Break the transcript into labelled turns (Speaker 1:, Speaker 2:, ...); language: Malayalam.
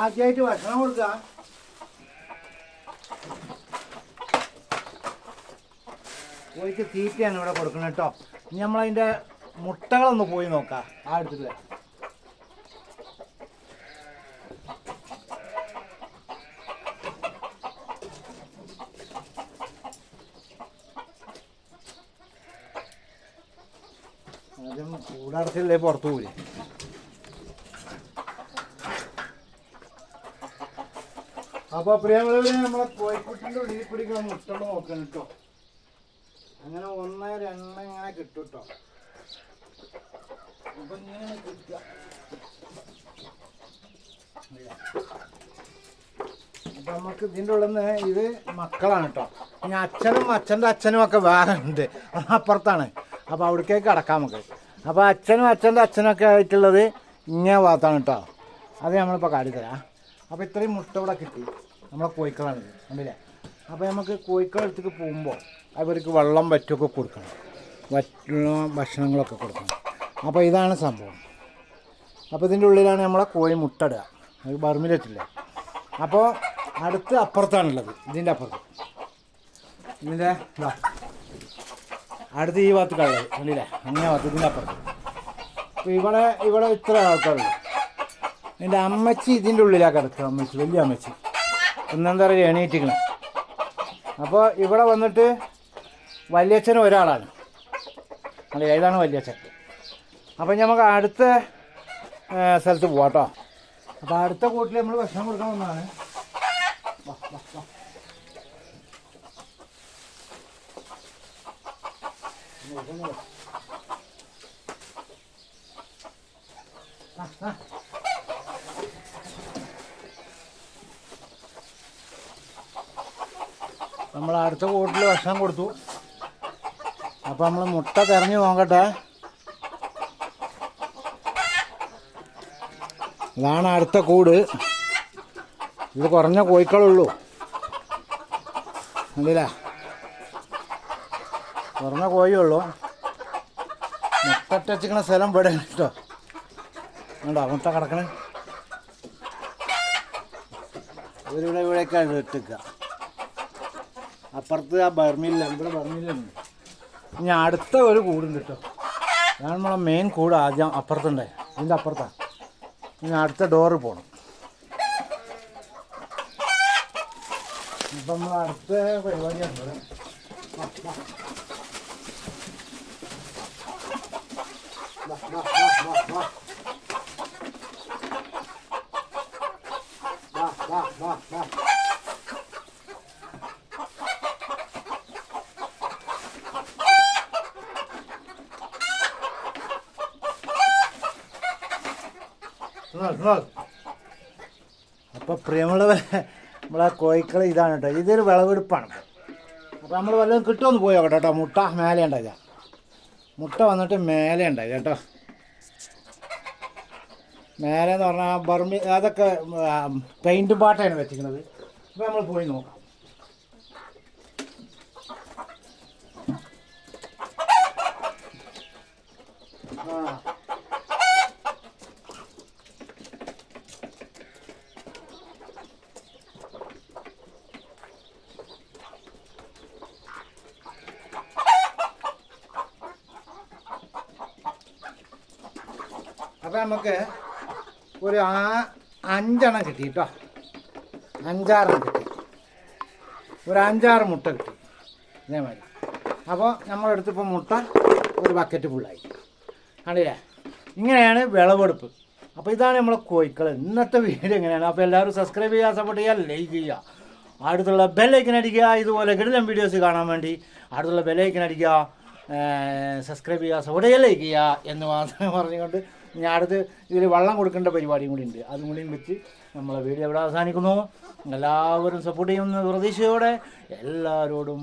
Speaker 1: ആദ്യമായിട്ട് ഭക്ഷണം കൊടുക്ക കോഴിക്ക് തീറ്റയാണ് ഇവിടെ കൊടുക്കുന്നത് കേട്ടോ. ഇനി നമ്മളതിന്റെ മുട്ടകളൊന്ന് പോയി നോക്കാം. ആ വരാം ആദ്യം കൂടടച്ചില്ലേ പുറത്തു പോയി അപ്പൊ പ്രിയമുള്ളവരെ നമ്മളെ കോഴിക്കുട്ടിന്റെ ഉള്ളിൽ കൂടി മുട്ട നോക്കണം കേട്ടോ. അങ്ങനെ ഒന്ന് രണ്ട് ഇങ്ങനെ കിട്ടും കേട്ടോ. അപ്പൊ ഇങ്ങനെ കിട്ടുക. അപ്പൊ നമുക്ക് ഇതിന്റെ ഉള്ളിൽ നിന്ന് ഇത് മക്കളാണ് കേട്ടോ. ഇനി അച്ഛനും അച്ഛന്റെ അച്ഛനും ഒക്കെ വേറെ ഉണ്ട് അപ്പുറത്താണ്. അപ്പോൾ അവിടേക്കേക്ക് കടക്കാം നമുക്ക്. അപ്പോൾ അച്ഛനും അച്ഛന്റെ അച്ഛനൊക്കെ ആയിട്ടുള്ളത് ഇങ്ങനെ ഭാഗത്താണ് കേട്ടോ. അത് നമ്മളിപ്പോൾ കാട്ടിത്തരാം. അപ്പോൾ ഇത്രയും മുട്ട ഇവിടെ കിട്ടി. നമ്മളെ കോഴിക്കളാണിത്. കണ്ടില്ലേ? അപ്പോൾ നമുക്ക് കോഴിക്കളടുത്തേക്ക് പോകുമ്പോൾ അവർക്ക് വെള്ളം വറ്റൊക്കെ കൊടുക്കണം. വറ്റുള്ള ഭക്ഷണങ്ങളൊക്കെ കൊടുക്കണം. അപ്പോൾ ഇതാണ് സംഭവം. അപ്പോൾ ഇതിന്റെ ഉള്ളിലാണ് നമ്മളെ കോഴി മുട്ട ഇടുക അത് ബർമിലെത്തില്ല അപ്പോൾ അടുത്ത് അപ്പുറത്താണുള്ളത്. ഇതിന്റെ അപ്പുറത്ത്. ഇതിന്റെ ഇതാ അടുത്ത് ഈ ഭാഗത്ത് കളയത് കണ്ടില്ലേ? അങ്ങനെ ഭാഗത്ത് ഇതിന്റെ അപ്പുറത്ത്. അപ്പോൾ ഇവിടെ ഇവിടെ ഇത്ര ആൾക്കാരുള്ളൂ എന്റെ അമ്മച്ചി ഇതിന്റെ ഉള്ളിലാണ് കിടക്കുക അമ്മച്ചി. വലിയ അമ്മച്ചി. ഒന്നെന്താ പറയുക എണീറ്റിക്കണം അപ്പോൾ ഇവിടെ വന്നിട്ട് വല്യച്ഛൻ ഒരാളാണ്. അല്ല ഏതാണ് വല്യച്ഛൻ? അപ്പം നമുക്ക് അടുത്ത സ്ഥലത്ത് പോവാം കേട്ടോ. അപ്പോൾ അടുത്ത കൂട്ടിൽ നമ്മൾ ഭക്ഷണം കൊടുക്കാൻ വന്നതാണ്. ആ, ആ. നമ്മൾ അടുത്ത കൂട്ടിൽ ഭക്ഷണം കൊടുത്തു. അപ്പോൾ നമ്മൾ മുട്ട തെരഞ്ഞു നോക്കട്ടെ. ഇതാണ് അടുത്ത കൂട്. ഇത് കുറഞ്ഞ കോഴിക്കളുള്ളൂ. അതില്ല കുറഞ്ഞ കോഴിയുള്ളൂ. മുട്ട വെച്ചിക്കണ സ്ഥലം ഇവിടെ കേട്ടോ. കണ്ടോ? മുട്ട കിടക്കണേ. ഇവരിവിടെ ഇവിടെയൊക്കെയാണ് ഇട്ടിക്കുക അപ്പുറത്ത് ആ ബർമില്ല ഇവിടെ ബർമില്ലുണ്ട് ഇനി അടുത്ത ഒരു കൂടുണ്ട് കേട്ടോ. ഞാൻ നമ്മളെ മെയിൻ കൂട് ആദ്യം അപ്പുറത്തുണ്ടേ. ഇതിന്റെ അപ്പുറത്താണ് ഇനി അടുത്ത ഡോറ് പോകണം ഇപ്പം നമ്മൾ അടുത്ത പരിപാടിയാണ്. വാ, വാ. വാ, വാ, വാ, വാ, വാ. വാ, വാ, വാ, വാ. അപ്പോൾ പ്രിയമുള്ളവരെ നമ്മളെ കോഴിക്കള ഇതാണ് കേട്ടോ. ഇതൊരു വിളവെടുപ്പാണ്. അപ്പോൾ നമ്മൾ വല്ലതും കിട്ടുമെന്ന് പോയോ കേട്ടോ. മുട്ട മേലെ ഉണ്ടാകുക മുട്ട വന്നിട്ട് മേലെ ഉണ്ടായി കേട്ടോ. മേലെ എന്ന് പറഞ്ഞാൽ ബർമി അതൊക്കെ പെയിന്റ് പാട്ടാണ് വെച്ചിരിക്കുന്നത്. അപ്പോൾ നമ്മൾ പോയി നോക്കാം. അപ്പം നമുക്ക് ഒരു ആ അഞ്ചെണ്ണം കിട്ടി കേട്ടോ അഞ്ചാറെണ്ണം കിട്ടി. ഒരു അഞ്ചാറ് മുട്ട കിട്ടി. ഇതേമാതിരി. അപ്പോൾ നമ്മളെടുത്തിപ്പോൾ മുട്ട ഒരു ബക്കറ്റ് ഫുള്ളായി കണ്ടില്ലേ? ഇങ്ങനെയാണ് വിളവെടുപ്പ്. അപ്പോൾ ഇതാണ് നമ്മളെ കോയിക്കൾ ഇന്നത്തെ വീഡിയോ എങ്ങനെയാണ് അപ്പോൾ എല്ലാവരും സബ്സ്ക്രൈബ് ചെയ്യുക സപ്പോർട്ട് ചെയ്യുക ലൈക്ക് ചെയ്യുക. അടുത്തുള്ള ബെല്ലൈക്കൻ അടിക്കുക. ഇതുപോലെ കിടിലം വീഡിയോസ് കാണാൻ വേണ്ടി അടുത്തുള്ള ബെല്ലൈക്കൻ അടിക്കുക. സബ്സ്ക്രൈബ് ചെയ്യുക സപ്പോർട്ട് ചെയ്യുക ലൈക്ക് ചെയ്യുക എന്ന് മാത്രം പറഞ്ഞുകൊണ്ട് ഞാൻ അടുത്ത് ഇതിൽ വെള്ളം കൊടുക്കേണ്ട പരിപാടിയും കൂടി ഉണ്ട്. അതും കൂടിയും വെച്ച് നമ്മളെ വീഡിയോ ഇവിടെ അവസാനിക്കുന്നു. എല്ലാവരും സപ്പോർട്ട് ചെയ്യുന്ന പ്രതീക്ഷയോടെ എല്ലാവരോടും